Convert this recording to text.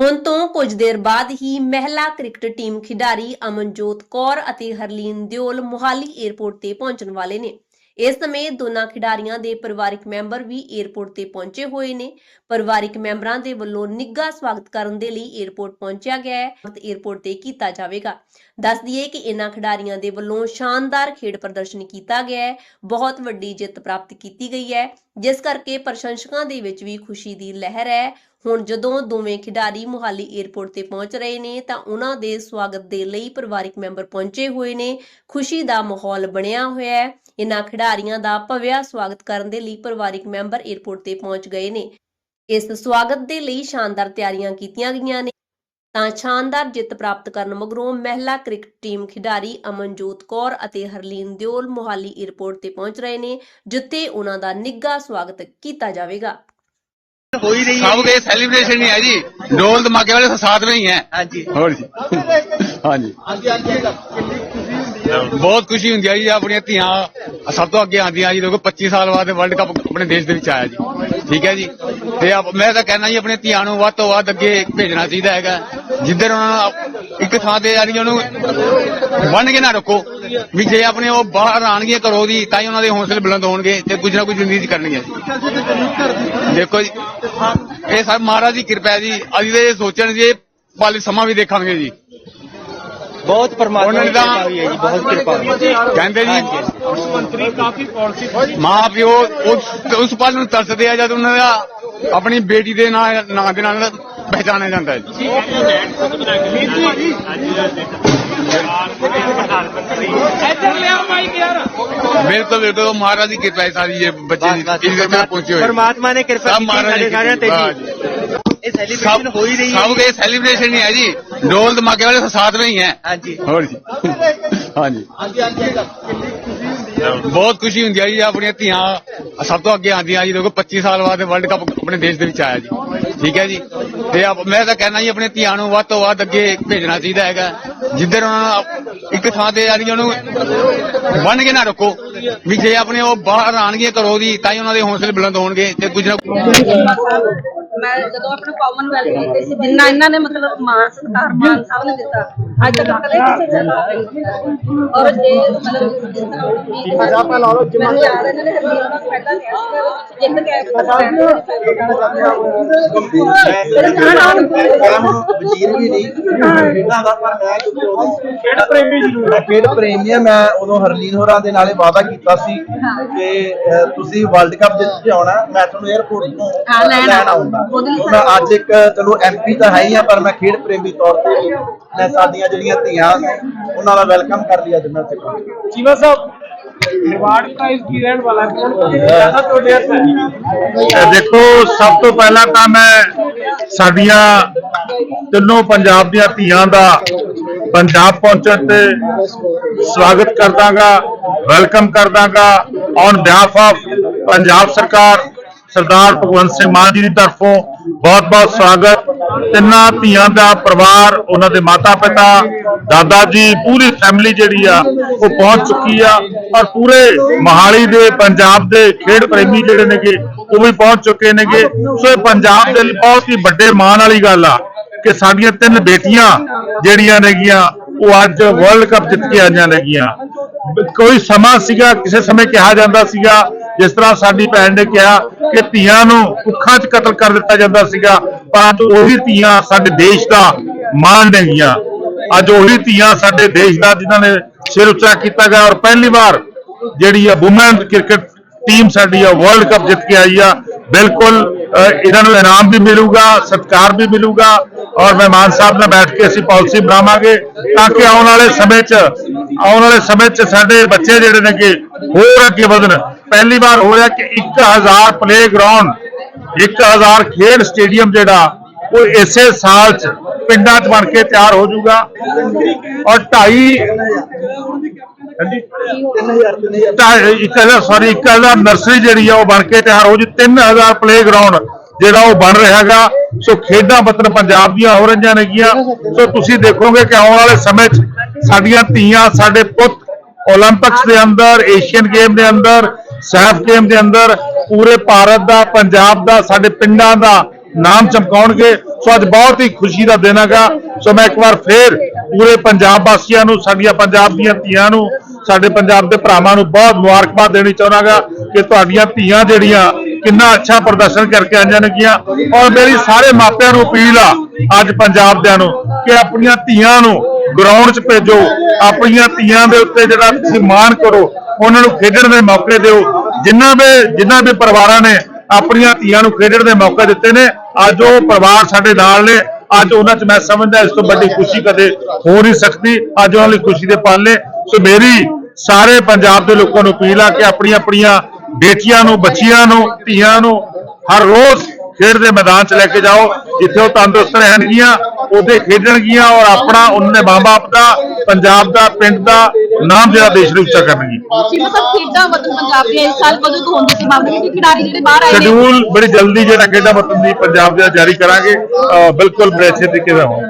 ਹੁਣ ਤੋਂ ਕੁਝ ਦੇਰ ਬਾਅਦ ਹੀ ਮਹਿਲਾ ਕ੍ਰਿਕਟ ਟੀਮ ਖਿਡਾਰੀ ਅਮਨਜੋਤ ਕੌਰ ਅਤੇ ਹਰਲੀਨ ਦਿਓਲ ਮੁਹਾਲੀ ਏਅਰਪੋਰਟ ਤੇ ਪਹੁੰਚਣ ਵਾਲੇ ਨੇ। ਇਸ ਸਮੇਂ ਦੋਨਾਂ ਖਿਡਾਰੀਆਂ ਦੇ ਪਰਿਵਾਰਕ ਮੈਂਬਰ ਵੀ ਏਅਰਪੋਰਟ ਤੇ ਪਹੁੰਚੇ ਹੋਏ ਨੇ। ਪਰਿਵਾਰਕ ਮੈਂਬਰਾਂ ਦੇ ਵੱਲੋਂ ਨਿੱਘਾ ਸਵਾਗਤ ਕਰਨ ਦੇ ਲਈ ਏਅਰਪੋਰਟ ਪਹੁੰਚਿਆ ਗਿਆ ਹੈ। ਅਤੇ ਏਅਰਪੋਰਟ ਤੇ ਕੀਤਾ ਜਾਵੇਗਾ। ਦੱਸ ਦਈਏ ਕਿ ਇਹਨਾਂ ਖਿਡਾਰੀਆਂ ਦੇ ਵੱਲੋਂ ਸ਼ਾਨਦਾਰ ਖੇਡ ਪ੍ਰਦਰਸ਼ਨ ਕੀਤਾ ਗਿਆ ਹੈ। ਬਹੁਤ ਵੱਡੀ ਜਿੱਤ ਪ੍ਰਾਪਤ ਕੀਤੀ ਗਈ ਹੈ। ਜਿਸ ਕਰਕੇ ਪ੍ਰਸ਼ੰਸਕਾਂ ਦੇ ਵਿੱਚ ਵੀ ਖੁਸ਼ੀ ਦੀ ਲਹਿਰ ਹੈ। ਹੁਣ ਜਦੋਂ ਦੋਵੇਂ ਖਿਡਾਰੀ ਮੁਹਾਲੀ ਏਅਰਪੋਰਟ ਤੇ ਪਹੁੰਚ ਰਹੇ ਨੇ, ਤਾਂ ਉਹਨਾਂ ਦੇ ਸਵਾਗਤ ਦੇ ਲਈ ਪਰਿਵਾਰਿਕ ਮੈਂਬਰ ਪਹੁੰਚੇ ਹੋਏ ਨੇ। ਖੁਸ਼ੀ ਦਾ ਮਾਹੌਲ ਬਣਿਆ ਹੋਇਆ ਹੈ। ਇਹਨਾਂ ਖਿਡਾਰੀਆਂ ਦਾ ਭਵਿਆ ਸਵਾਗਤ ਕਰਨ ਦੇ ਲਈ ਪਰਿਵਾਰਿਕ ਮੈਂਬਰ ਏਅਰਪੋਰਟ ਤੇ ਪਹੁੰਚ ਗਏ ਨੇ। ਇਸ ਸਵਾਗਤ ਦੇ ਲਈ ਸ਼ਾਨਦਾਰ ਤਿਆਰੀਆਂ ਕੀਤੀਆਂ ਗਈਆਂ ਨੇ। ਤਾਂ ਸ਼ਾਨਦਾਰ ਜਿੱਤ ਪ੍ਰਾਪਤ ਕਰਨ ਮਗਰੋਂ ਮਹਿਲਾ ਕ੍ਰਿਕਟ ਟੀਮ ਖਿਡਾਰੀ ਅਮਨਜੋਤ ਕੌਰ ਅਤੇ ਹਰਲੀਨ ਦਿਓਲ ਮੁਹਾਲੀ ਏਅਰਪੋਰਟ ਤੇ ਪਹੁੰਚ ਰਹੇ ਨੇ, ਜਿੱਥੇ ਉਹਨਾਂ ਦਾ ਨਿੱਘਾ ਸਵਾਗਤ ਕੀਤਾ ਜਾਵੇਗਾ। हो ही रही है सब के सेलिब्रेशन ही है जी ढोल धमाके वाले तो साथ में ही है हाँ जी ਹੋਰ ਜੀ ਹਾਂ ਜੀ ਬਹੁਤ ਖੁਸ਼ੀ ਹੁੰਦੀ ਹੈ ਜੀ ਆਪਣੀਆਂ ਧੀਆਂ ਸਭ ਤੋਂ ਅੱਗੇ ਆਉਂਦੀਆਂ ਜੀ ਦੇਖੋ 25 ਸਾਲ ਬਾਅਦ ਵਰਲਡ ਕੱਪ ਆਪਣੇ ਦੇਸ਼ ਦੇ ਵਿੱਚ ਆਇਆ ਜੀ ਠੀਕ ਹੈ ਜੀ ਤੇ ਆਪ- ਮੈਂ ਤਾਂ ਕਹਿਣਾ ਜੀ ਆਪਣੀਆਂ ਧੀਆਂ ਨੂੰ ਵੱਧ ਤੋਂ ਵੱਧ ਅੱਗੇ ਭੇਜਣਾ ਚਾਹੀਦਾ ਹੈਗਾ ਜਿੱਧਰ ਉਹਨਾਂ ਨੂੰ ਆਪ- ਇੱਕ ਥਾਂ ਤੇ ਯਾਨੀ ਉਹਨੂੰ ਬੰਨ ਕੇ ਨਾ ਰੱਖੋ। ਵੀ ਜੇ ਆਪਣੇ ਉਹ ਬਾਹਰ ਆਣਗੇ ਘਰੋਂ ਦੀ ਤਾਂ ਹੀ ਉਹਨਾਂ ਦੇ ਹੌਸਲੇ ਬੁਲੰਦ ਹੋਣਗੇ ਤੇ ਕੁਝ ਨਾ ਕੁਝ ਜ਼ਿੰਦਗੀ ਚ ਕਰਨਗੇ ਦੇਖੋ ਜੀ ਇਹ ਸਭ ਮਹਾਰਾਜ ਦੀ ਕਿਰਪਾ ਜੀ। ਅਸੀਂ ਤੇ ਇਹ ਸੋਚਣ ਜੀ ਵਾਲੇ ਸਮਾਂ ਵੀ ਦੇਖਾਂਗੇ ਜੀ। ਬਹੁਤ ਪਰਮਾਤਮਾ ਦੀ ਕਿਰਪਾ ਹੈ ਜੀ ਬਹੁਤ ਕਿਰਪਾ ਕਹਿੰਦੇ ਜੀ ਮੰਤਰੀ ਕਾਫੀ ਪਾਲਿਸੀ ਮਾਂ ਪਿਓ ਉਸ ਉਸ ਪਲ ਨੂੰ ਤਰਸਦੇ ਆ ਜਦ ਉਹਨਾਂ ਦਾ ਆਪਣੀ ਬੇਟੀ ਦੇ ਨਾਂ ਨਾਂ ਦੇ ਨਾਲ ਪਹਿਚਾਣਿਆ ਜਾਂਦਾ ਹੈ ਜੀ ਇੱਧਰ ਲਿਆ ਮਾਈਕ ਯਾਰ ਬਿਲਕੁਲ ਬਿਲਕੁਲ ਮਹਾਰਾਜ ਦੀ ਕਿਰਪਾ ਹੈ ਸਾਰੀ ਇਹ ਬੱਚੇ ਦੀ बस बस ਇਸ ਤੱਕ ਪਹੁੰਚੇ ਹੋਏ परमात्मा ने कृपा सब की महाराज सारे की सारे कृपा, तेजी ये सेलिब्रेशन हो ही रही है सब के सेलिब्रेशन ही है जी ढोल धमाके वाले तो साथ में ही है हाँ जी ਹੋਰ ਜੀ ਹਾਂ ਜੀ ਬਹੁਤ ਖੁਸ਼ੀ ਹੁੰਦੀ ਹੈ ਜੀ ਆਪਣੀਆਂ ਧੀਆਂ ਸਭ ਤੋਂ ਅੱਗੇ ਆਉਂਦੀਆਂ ਜੀ ਦੇਖੋ 25 ਸਾਲ ਬਾਅਦ ਵਰਲਡ ਕੱਪ ਆਪਣੇ ਦੇਸ਼ ਦੇ ਵਿੱਚ ਆਇਆ ਜੀ ਠੀਕ ਹੈ ਜੀ ਤੇ ਆਪ- ਮੈਂ ਤਾਂ ਕਹਿਣਾ ਜੀ, ਆਪਣੇ ਧੀਆਂ ਨੂੰ ਵੱਧ ਤੋਂ ਵੱਧ ਅੱਗੇ ਭੇਜਣਾ ਚਾਹੀਦਾ ਹੈਗਾ। ਜਿੱਧਰ ਉਹਨਾਂ ਨੂੰ ਆਪ- ਇੱਕ ਥਾਂ ਤੇ ਯਾਨੀ ਉਹਨੂੰ ਬੰਨ ਕੇ ਨਾ ਰੱਖੋ। ਵੀ ਜੇ ਆਪਣੇ ਉਹ ਬਾਹਰ ਆਣਗੇ ਘਰੋਂ ਦੀ ਤਾਂ ਹੀ ਉਹਨਾਂ ਦੇ ਹੌਸਲੇ ਬੁਲੰਦ ਹੋਣਗੇ ਤੇ ਕੁਝ ਨਾ ਮੈਂ ਜਦੋਂ ਆਪਣਾ ਕਾਮਨ ਵੈਲਥ ਕੀਤੀ ਸੀ ਜਿੰਨਾ ਇਹਨਾਂ ਨੇ ਮਤਲਬ ਮਾਨ ਸਤਿਕਾਰ ਮਾਨ ਸਭ ਨੇ ਦਿੱਤਾ ਅੱਜ ਤੱਕ ਕਦੇ ਕਿਸੇ ਜਗ੍ਹਾ ਤੇ ਨਹੀਂ ਦਿੱਤਾ। ਔਰ ਜੇ ਮਤਲਬ ਜਿਸ ਤਰ੍ਹਾਂ ਇਹਨਾਂ ਨੇ ਹਰਮੀਤ ਪਹਿਲਾਂ ਕਿਹਾ ਸੀ ਵਜ਼ੀਰ ਵੀ ਨਹੀਂ ਪ੍ਰੇਮੀ ਜ਼ਰੂਰ ਮੈਂ ਖੇਡ ਪ੍ਰੇਮੀ ਹਾਂ ਮੈਂ ਉਦੋਂ ਹਰਲੀਨ ਹੋਰਾਂ ਦੇ ਨਾਲੇ ਵਾਅਦਾ ਕੀਤਾ ਸੀ ਕਿ ਅਹ, ਤੁਸੀਂ ਵਰਲਡ ਕੱਪ ਜਿੱਤ ਕੇ ਆਉਣਾ ਮੈਂ ਤੁਹਾਨੂੰ 에어ਪੋਰਟ ਤੋਂ ਲੈਣ ਲੈਣ ਆਉਂਗਾ ਉਹਦੇ ਲਈ ਮੈਂ ਅੱਜ ਇੱਕ ਚਲੋ ਐਮਪੀ ਤਾਂ ਹੈ ਹੀ ਆ ਪਰ ਮੈਂ ਖੇਡ ਪ੍ਰੇਮੀ ਤੌਰ ਤੇ ਵੀ ਮੈਂ ਸਾਡੀਆਂ ਜਿਹੜੀਆਂ ਧੀਆਂ ਉਹਨਾਂ ਦਾ ਵੈਲਕਮ ਕਰ ਲਿਆ ਅੱਜ ਮੈਂ ਇੱਥੇ ਪਹੁੰਚ ਜੀਵਾ ਸਾਹਿਬ ਰਿਵਾਰਡ ਪ੍ਰਾਈਜ਼ ਕੀ ਰਹਿਣ ਵਾਲਾ ਹੈ? ਕੌਣ ਜ਼ਿਆਦਾ ਤੁਹਾਡੇ ਹੱਥ ਹੈ। ਇਹ ਦੇਖੋ ਸਭ ਤੋਂ ਪਹਿਲਾਂ ਤਾਂ ਮੈਂ ਸਾਡੀਆਂ ਤਿੰਨੋਂ ਪੰਜਾਬ ਦੀਆਂ ਧੀਆਂ ਦਾ ਪੰਜਾਬ ਪਹੁੰਚਣ ਤੇ ਸਵਾਗਤ ਕਰਦਾਗਾ। ਵੈਲਕਮ ਕਰਦਾਗਾ ਔਨ ਬਿਹਾਫ ਆਫ ਪੰਜਾਬ ਸਰਕਾਰ, ਸਰਦਾਰ ਭਗਵੰਤ ਸਿੰਘ ਮਾਨ ਜੀ ਦੀ ਤਰਫੋਂ ਬਹੁਤ-ਬਹੁਤ ਸਵਾਗਤ। ਤਿੰਨਾਂ ਧੀਆਂ ਦਾ ਪਰਿਵਾਰ, ਉਹਨਾਂ ਦੇ ਮਾਤਾ ਪਿਤਾ ਦਾਦਾ ਜੀ, ਪੂਰੀ ਫੈਮਿਲੀ ਜਿਹੜੀ ਆ, ਉਹ ਪਹੁੰਚ ਚੁੱਕੀ ਆ ਔਰ ਪੂਰੇ ਮਹਾਲੀ ਦੇ, ਪੰਜਾਬ ਦੇ ਖੇਡ ਪ੍ਰੇਮੀ ਜਿਹੜੇ ਨੇਗੇ, ਉਹ ਵੀ ਪਹੁੰਚ ਚੁੱਕੇ ਨੇਗੇ। ਸੋ ਇਹ ਪੰਜਾਬ ਦੇ ਲਈ ਬਹੁਤ ਹੀ ਵੱਡੇ ਮਾਣ ਵਾਲੀ ਗੱਲ ਆ ਕਿ ਸਾਡੀਆਂ ਤਿੰਨ ਬੇਟੀਆਂ ਜਿਹੜੀਆਂ ਨੇਗੀਆਂ, ਉਹ ਅੱਜ ਵਰਲਡ ਕੱਪ ਜਿੱਤ ਕੇ ਆਈਆਂ ਨੇਗੀਆਂ। ਕੋਈ ਸਮਾਂ ਸੀਗਾ, ਕਿਸੇ ਸਮੇਂ ਕਿਹਾ ਜਾਂਦਾ ਸੀਗਾ, ਜਿਸ ਤਰ੍ਹਾਂ ਸਾਡੀ ਭੈਣ ਨੇ ਕਿਹਾ ਕਿ ਧੀਆਂ ਨੂੰ ਕੁੱਖਾਂ 'ਚ ਕਤਲ ਕਰ ਦਿੱਤਾ ਜਾਂਦਾ ਸੀਗਾ, ਪਰ ਉਹੀ ਧੀਆਂ ਸਾਡੇ ਦੇਸ਼ ਦਾ ਮਾਣ ਨੇਗੀਆਂ ਅੱਜ ਉਹੀ ਧੀਆਂ ਸਾਡੇ ਦੇਸ਼ ਦਾ ਜਿਨ੍ਹਾਂ ਨੇ ਸਿਰ ਉੱਚਾ ਕੀਤਾ ਗਿਆ ਔਰ ਪਹਿਲੀ ਵਾਰ ਜਿਹੜੀ ਆ ਵੂਮਨ ਕ੍ਰਿਕਟ ਟੀਮ ਸਾਡੀ ਆ ਵਰਲਡ ਕੱਪ ਜਿੱਤ ਕੇ ਆਈ ਆ, ਬਿਲਕੁਲ ਇਹਨਾਂ ਨੂੰ ਇਨਾਮ ਵੀ ਮਿਲੂਗਾ, ਸਤਿਕਾਰ ਵੀ ਮਿਲੂਗਾ ਔਰ ਮਹਿਮਾਨ ਸਾਹਿਬ ਨਾਲ ਬੈਠ ਕੇ ਅਸੀਂ ਪਾਲਿਸੀ ਬਣਾਵਾਂਗੇ ਤਾਂ ਕਿ ਆਉਣ ਵਾਲੇ ਸਮੇਂ 'ਚ, ਆਉਣ ਵਾਲੇ ਸਮੇਂ 'ਚ ਸਾਡੇ ਬੱਚੇ ਜਿਹੜੇ ਨੇਗੇ ਹੋਰ ਅੱਗੇ ਵਧਣ। ਪਹਿਲੀ ਵਾਰ ਹੋ ਰਿਹਾ ਕਿ 1000 ਪਲੇਗਰਾਉਂਡ 1000 ਖੇਡ ਸਟੇਡੀਅਮ ਜਿਹੜਾ, ਉਹ ਇਸੇ ਸਾਲ 'ਚ ਪਿੰਡਾਂ 'ਚ ਬਣ ਕੇ ਤਿਆਰ ਹੋ ਜਾਊਗਾ ਔਰ 2.5 ਢਾਈ ਇੱਕ ਹਜ਼ਾਰ ਸੌਰੀ ਇੱਕ ਹਜ਼ਾਰ ਨਰਸਰੀ ਜਿਹੜੀ ਆ ਉਹ ਬਣ ਕੇ ਤਿਆਰ ਹੋ ਜੀ। 3000 ਪਲੇਗਰਾਉਂਡ ਜਿਹੜਾ ਉਹ ਬਣ ਰਿਹਾ ਰਿਹਾਗਾ ਸੋ ਖੇਡਾਂ ਵਤਨ ਪੰਜਾਬ ਦੀਆਂ ਹੋ ਰਹੀਆਂ ਨੇਗੀਆਂ। ਸੋ ਤੁਸੀਂ ਦੇਖੋਗੇ ਕਿ ਆਉਣ ਵਾਲੇ ਸਮੇਂ 'ਚ ਸਾਡੀਆਂ ਧੀਆਂ, ਸਾਡੇ ਪੁੱਤ 올림픽ਸ ਦੇ ਅੰਦਰ ਏਸ਼ੀਅਨ ਗੇਮ ਦੇ ਅੰਦਰ ਸੈਫ ਗੇਮ ਦੇ ਅੰਦਰ, ਪੂਰੇ ਭਾਰਤ ਦਾ, ਪੰਜਾਬ ਦਾ, ਸਾਡੇ ਪਿੰਡਾਂ ਦਾ ਨਾਮ ਚਮਕਾਉਣਗੇ। ਸੋ ਅੱਜ ਬਹੁਤ ਹੀ ਖੁਸ਼ੀ ਦਾ ਦਿਨ ਹੈਗਾ। ਸੋ ਮੈਂ ਇੱਕ ਵਾਰ ਫੇਰ ਪੂਰੇ ਪੰਜਾਬ ਵਾਸੀਆਂ ਨੂੰ, ਸਾਡੀਆਂ ਪੰਜਾਬ ਦੀਆਂ ਧੀਆਂ ਨੂੰ, ਸਾਡੇ ਪੰਜਾਬ ਦੇ ਭਰਾਵਾਂ ਨੂੰ ਬਹੁਤ ਮੁਬਾਰਕਬਾਦ ਦੇਣੀ ਚਾਹੁੰਦਾਗਾ ਕਿ ਤੁਹਾਡੀਆਂ ਧੀਆਂ ਜਿਹੜੀਆਂ ਕਿੰਨਾ ਅੱਛਾ ਪ੍ਰਦਰਸ਼ਨ ਕਰਕੇ ਆਈਆਂ ਨੇਗੀਆਂ ਔਰ ਮੇਰੀ ਸਾਰੇ ਮਾਪਿਆਂ ਨੂੰ ਅਪੀਲ ਆ, ਅੱਜ ਪੰਜਾਬ ਦਿਆਂ ਨੂੰ, ਕਿ ਆਪਣੀਆਂ ਧੀਆਂ ਨੂੰ ਗਰਾਊਂਡ 'ਚ ਭੇਜੋ, ਆਪਣੀਆਂ ਧੀਆਂ ਦੇ ਉੱਤੇ ਜਿਹੜਾ ਤੁਸੀਂ ਮਾਣ ਕਰੋ, ਉਹਨਾਂ ਨੂੰ ਖੇਡਣ ਦੇ ਮੌਕੇ ਦਿਓ। ਜਿਨ੍ਹਾਂ ਦੇ ਜਿਨ੍ਹਾਂ ਦੇ ਪਰਿਵਾਰਾਂ ਨੇ ਆਪਣੀਆਂ ਧੀਆਂ ਨੂੰ ਖੇਡਣ ਦੇ ਮੌਕੇ ਦਿੱਤੇ ਨੇ, ਅੱਜ ਉਹ ਪਰਿਵਾਰ ਸਾਡੇ ਨਾਲ ਨੇ। ਅੱਜ ਉਹਨਾਂ 'ਚ ਮੈਂ ਸਮਝਦਾ ਇਸ ਤੋਂ ਵੱਡੀ ਖੁਸ਼ੀ ਕਦੇ ਹੋ ਨਹੀਂ ਸਕਦੀ। ਅੱਜ ਉਹਨਾਂ ਲਈ ਖੁਸ਼ੀ ਦੇ ਪਲ ਨੇ। ਸੋ ਮੇਰੀ ਸਾਰੇ ਪੰਜਾਬ ਦੇ ਲੋਕਾਂ ਨੂੰ ਅਪੀਲ ਆ ਕਿ ਆਪਣੀਆਂ ਆਪਣੀਆਂ ਬੇਟੀਆਂ ਨੂੰ ਬੱਚੀਆਂ ਨੂੰ ਧੀਆਂ ਨੂੰ ਹਰ ਰੋਜ਼ ਖੇਡ ਦੇ ਮੈਦਾਨ 'ਚ ਲੈ ਕੇ ਜਾਓ ਜਿੱਥੇ ਉਹ ਤੰਦਰੁਸਤ ਰਹਿਣਗੀਆਂ ਉਹਦੇ ਖੇਡਣਗੀਆਂ ਔਰ ਆਪਣਾ ਉਹਨਾਂ ਦੇ ਮਾਂ-ਬਾਪ ਦਾ ਪੰਜਾਬ ਦਾ ਪਿੰਡ ਦਾ ਨਾਮ ਜਿਹੜਾ ਦੇਸ਼ ਦੇ ਉੱਚਾ ਕਰਨਗੀਆਂ ਜੀ ਮਤਲਬ ਖੇਡਾਂ ਮਤਲਬ ਪੰਜਾਬ ਦੀਆਂ ਇਸ ਸਾਲ ਕਦੋਂ ਤੋਂ ਹੁੰਦੀ ਸੀ ਬਾਬੂ ਜੀ ਖਿਡਾਰੀ ਜਿਹੜੇ ਬਾਹਰ ਆਏ ਨੇ। ਸ਼ਡਿਊਲ ਬੜੀ ਜਲਦੀ ਜਿਹੜਾ ਖੇਡਾਂ ਵਤਨ ਦੀ ਪੰਜਾਬ ਦਾ ਜਾਰੀ ਕਰਾਂਗੇ। ਬਿਲਕੁਲ ਬੜੇ ਅੱਛੇ ਤਰੀਕੇ ਨਾਲ ਹੋਣ